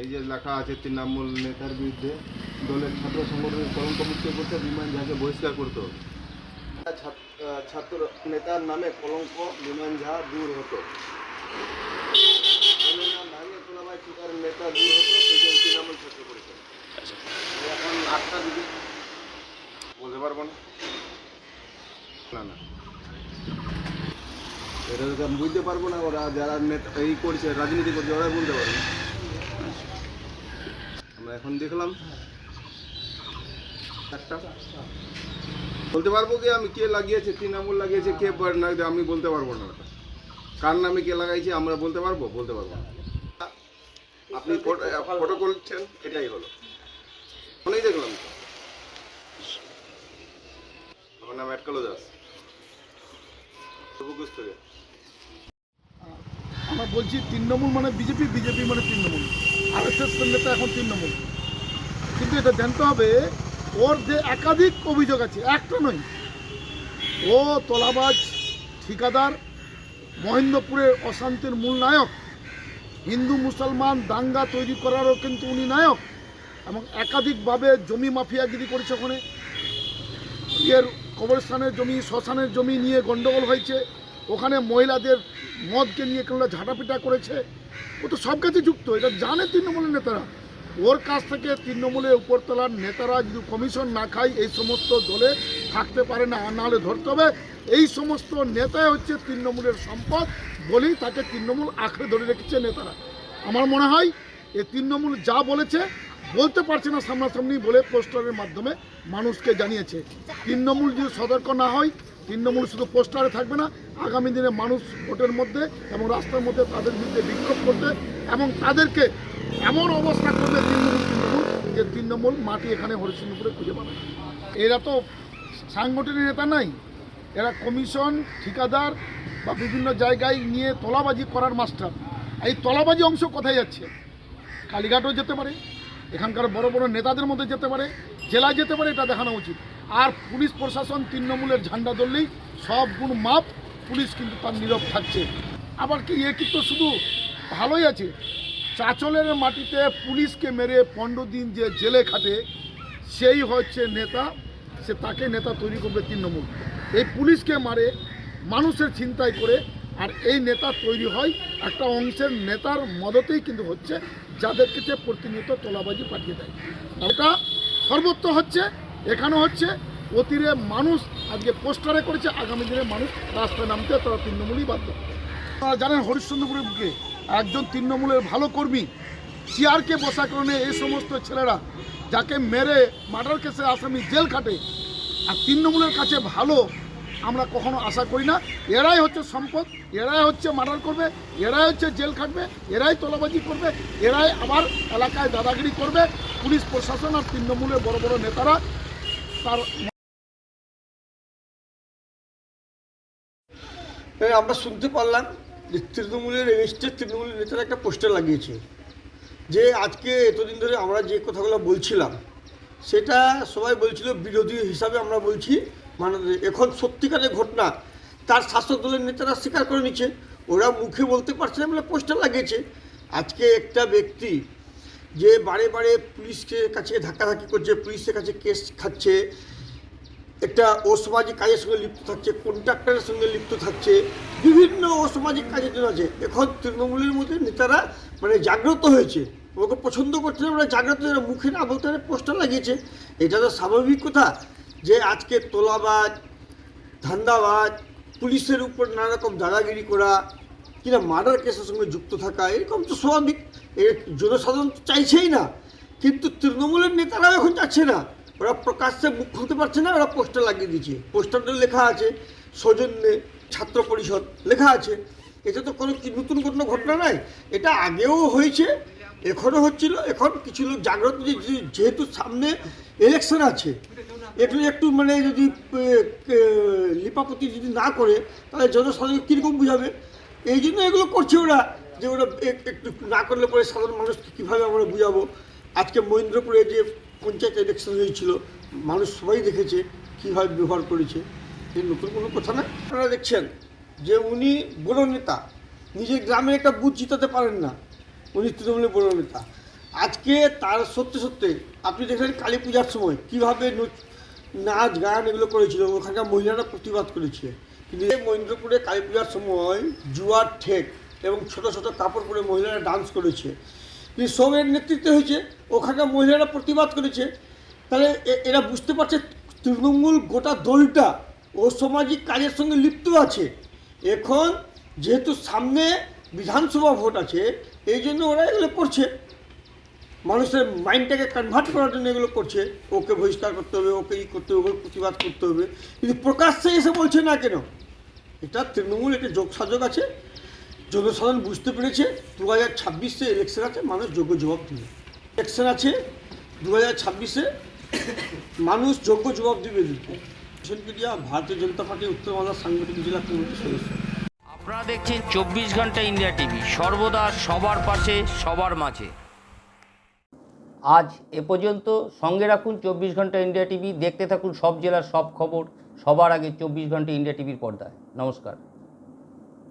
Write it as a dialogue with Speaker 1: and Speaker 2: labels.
Speaker 1: এই যে লেখা আছে তৃণমূল নেতার বিরুদ্ধে, দলের ছাত্র সংগঠনের কলঙ্ক মুক্ত করতে বিমান ঝাকে বহিষ্কার করতে ছাত্র- নেতার নামে কলঙ্ক বিমান ঝা দূর হতো। নেতা দূর হতো এখন আটটা বলতে না। না বুঝতে পারব না, ওরা যারা এই করছে, রাজনীতি করছে, ওরা বলতে পারবে এখন দেখলাম। বলতে পারব কি, আমি কে লাগিয়েছে তিন তৃণমূল লাগিয়েছে, কে না আমি বলতে পারব না। ওটা কার নামে কে লাগাইছে, আমরা বলতে পারব? বলতে পারব না। আপনি ফটো করছেন, এটাই হলো। ফোনেই দেখলাম। আমার নাম অ্যাটকালো দাস।
Speaker 2: আমরা বলছি তৃণমূল মানে বিজেপি বিজেপি মানে তৃণমূল। আর এস এস নেতা এখন তৃণমূল। কিন্তু এটা জানতে হবে, ওর যে একাধিক অভিযোগ আছে, একটা নয়। ও তোলাবাজ, ঠিকাদার, মহেন্দ্রপুরের অশান্তির মূল নায়ক, হিন্দু, মুসলমান, দাঙ্গা তৈরি করারও কিন্তু উনি নায়ক, এবং একাধিকভাবে জমি মাফিয়াগিরি করেছে ওখানে। এর কবরস্থানের জমি, শ্মশানের জমি নিয়ে গন্ডগোল হয়েছে। ওখানে মহিলাদের মদকে নিয়ে কেন ঝাঁটাপিটা করেছে। ও তো সব কাছে যুক্ত, এটা জানে তৃণমূলের নেতারা। ওর কাছ থেকে তৃণমূলের উপরতলার নেতারা যদি কমিশন না খায়, এই সমস্ত দলে থাকতে পারে না, আর নাহলে ধরতে হবে এই সমস্ত নেতাই হচ্ছে তৃণমূলের সম্পদ বলেই তাকে তৃণমূল আঁকড়ে ধরে রেখেছে নেতারা। আমার মনে হয় এই তৃণমূল যা বলেছে, বলতে পারছে না সামনাসামনি বলে পোস্টারের মাধ্যমে, মানুষকে জানিয়েছে। তৃণমূল যদি সতর্ক না হয়, তৃণমূল শুধু পোস্টারে থাকবে না আগামী দিনে মানুষ ভোটের মধ্যে এবং রাস্তার মধ্যে তাদের বিরুদ্ধে বিক্ষোভ করতে এবং তাদেরকে এমন অবস্থা করবে তৃণমূল যে তৃণমূল মাটি এখানে হরিশ্চন্দ্রপুরে খুঁজে পাবে। এরা তো সাংগঠনিক নেতা নাই। এরা কমিশন, ঠিকাদার বা বিভিন্ন জায়গায় নিয়ে তলাবাজি করার মাস্টার। এই তলাবাজি অংশ কোথায় যাচ্ছে? কালীঘাটও যেতে পারে, এখানকার বড় বড় নেতাদের মধ্যে যেতে পারে জেলা যেতে পারে, এটা দেখানো উচিত। আর পুলিশ প্রশাসন তৃণমূলের ঝান্ডা ধরলেই সব গুণ মাপ পুলিশ কিন্তু তার নীরব থাকছে। আবার কি, এ কিন্তু শুধু ভালোই আছে? চাচলের মাটিতে পুলিশকে মেরে পনেরো দিন যে জেলে খাটে, সেই হচ্ছে নেতা, সে তাকে নেতা তৈরি করবে তৃণমূল। এই পুলিশকে মারে, মানুষের চিন্তায় করে, আর এই নেতা তৈরি হয় একটা অংশের নেতার মদতেই কিন্তু হচ্ছে যাদের কাছে প্রতিনিয়ত তোলাবাজি পাঠিয়ে দেয়। ওটা সর্বত্র হচ্ছে এখানে হচ্ছে অতিরে মানুষ আজকে পোস্টারে করেছে, আগামী দিনে মানুষ রাস্তায় নামতে তারা তৃণমূলই বাধ্য। আপনারা জানেন হরিশ্চন্দ্রপুরের বুকে একজন তৃণমূলের ভালো কর্মী চেয়ারকে বসা কারণে এই সমস্ত ছেলেরা, যাকে মেরে মার্ডার কেসে আসামি জেল খাটে। আর তৃণমূলের কাছে ভালো আমরা কখনো আশা করি না। এরাই হচ্ছে সম্পদ, এরাই হচ্ছে মার্ডার করবে, এরাই হচ্ছে জেল খাটবে, এরাই তোলাবাজি করবে, এরাই আবার এলাকায় দাদাগিরি করবে। পুলিশ প্রশাসন আর তৃণমূলের বড় বড় নেতারা তার
Speaker 3: আমরা শুনতে পারলাম যে তৃণমূলের এগেনস্টে তৃণমূলের নেতারা একটা পোস্টার লাগিয়েছে যে আজকে এতদিন ধরে আমরা যে কথাগুলো বলছিলাম, সেটা সবাই বলছিল, বিরোধী হিসাবে আমরা বলছি মানে এখন সত্যিকারের ঘটনা। তার শাসক দলের নেতারা স্বীকার করে নিচ্ছে। ওরা মুখে বলতে পারছে না বলে পোস্টার লাগিয়েছে। আজকে একটা ব্যক্তি যে বারে বারে পুলিশকে কাছে ধাক্কাধাক্কি করছে, পুলিশের কাছে কেস খাচ্ছে একটা অসামাজিক কাজের সঙ্গে লিপ্ত থাকছে কন্ট্রাক্টরের সঙ্গে লিপ্ত থাকছে, বিভিন্ন অসামাজিক কাজের জন্য আছে। এখন তৃণমূলের মধ্যে নেতারা মানে জাগ্রত হয়েছে। ওকে পছন্দ করছে না ওরা জাগ্রত মুখে না বলতে পোস্টার লাগিয়েছে। এটা তো স্বাভাবিক কথা যে আজকে তোলাবাজ, ধান্দাবাজ, পুলিশের উপর নানা রকম দাদাগিরি করা, কিনা মার্ডার কেসের সঙ্গে যুক্ত থাকা, এরকম তো স্বাভাবিক। এর জনসাধারণ চাইছেই না। কিন্তু তৃণমূলের নেতারাও এখন যাচ্ছে না। ওরা প্রকাশ্যে মুখ খুলতে পারছে না, ওরা পোস্টার লাগিয়ে দিচ্ছে পোস্টারটা লেখা আছে, সৌজন্যে ছাত্র পরিষদ লেখা আছে। এটা তো কোনো নতুন কোনো ঘটনা নাই এটা আগেও হয়েছে, এখনও হচ্ছিল, এখন কিছু লোক জাগ্রত যেহেতু সামনে ইলেকশন আছে, একটু একটু মানে যদি লিপাপতি যদি না করে, তাহলে জনসাধারণ কীরকম বুঝাবে? এই জন্য এগুলো করছে ওরা, যে ওরা একটু না করলে পরে সাধারণ মানুষকে কীভাবে আমরা বুঝাবো? আজকে মহেন্দ্রপুরে যে পঞ্চায়েত ইলেকশন হয়েছিল, মানুষ সবাই দেখেছে কীভাবে ব্যবহার করেছে। এই নতুন কোনো কথা না? আপনারা দেখছেন যে উনি বড় নেতা, নিজের গ্রামে একটা বুথ জিতাতে পারেন না, উনি তৃণমূলের বড় নেতা। আজকে তার সত্যি সত্যি, আপনি দেখলেন কালী পূজার সময় কীভাবে নচ- গান এগুলো করেছিল, ওখানকার মহিলারা প্রতিবাদ করেছে। কিন্তু মহেন্দ্রপুরে কালী পূজার সময় জুয়ার ঠেক এবং ছোট ছোট কাপড় পরে মহিলারা ডান্স করেছে। কিন্তু সবের নেতৃত্বে হয়েছে, ওখানকার মহিলারা প্রতিবাদ করেছে, তাহলে এরা বুঝতে পারছে তৃণমূল গোটা দলটা ও সামাজিক কাজের সঙ্গে লিপ্ত আছে। এখন যেহেতু সামনে বিধানসভা ভোট আছে, এই জন্য ওরা এগুলো করছে। মানুষের মাইন্ডটাকে কনভার্ট করার জন্য এগুলো করছে। ওকে বহিষ্কার করতে হবে, ওকে ই করতে হবে প্রতিবাদ করতে হবে। কিন্তু প্রকাশ্যে এসে বলছে না কেন? এটা তৃণমূল একটা যোগসাযোগ আছে। জনসাধারণ বুঝতে পেরেছে দু হাজার ছাব্বিশে ইলেকশন আছে মানুষ যোগ্য জবাব দিবে। ইলেকশন আছে দু হাজার ছাব্বিশে মানুষ যোগ্য জবাব দিবে সোশ্যাল মিডিয়া ভারতীয় জনতা পার্টি উত্তর বাংলার সাংগঠনিক জেলা কমিটির সদস্য।
Speaker 4: আপনারা দেখছেন চব্বিশ ঘণ্টা ইন্ডিয়া টিভি সর্বদা সবার পাশে সবার মাঝে। আজ এ পর্যন্ত সঙ্গে রাখুন চব্বিশ ঘণ্টা ইন্ডিয়া টিভি দেখতে থাকুন সব জেলার সব খবর সবার আগে চব্বিশ ঘণ্টা ইন্ডিয়া টিভির পর্দায়। নমস্কার।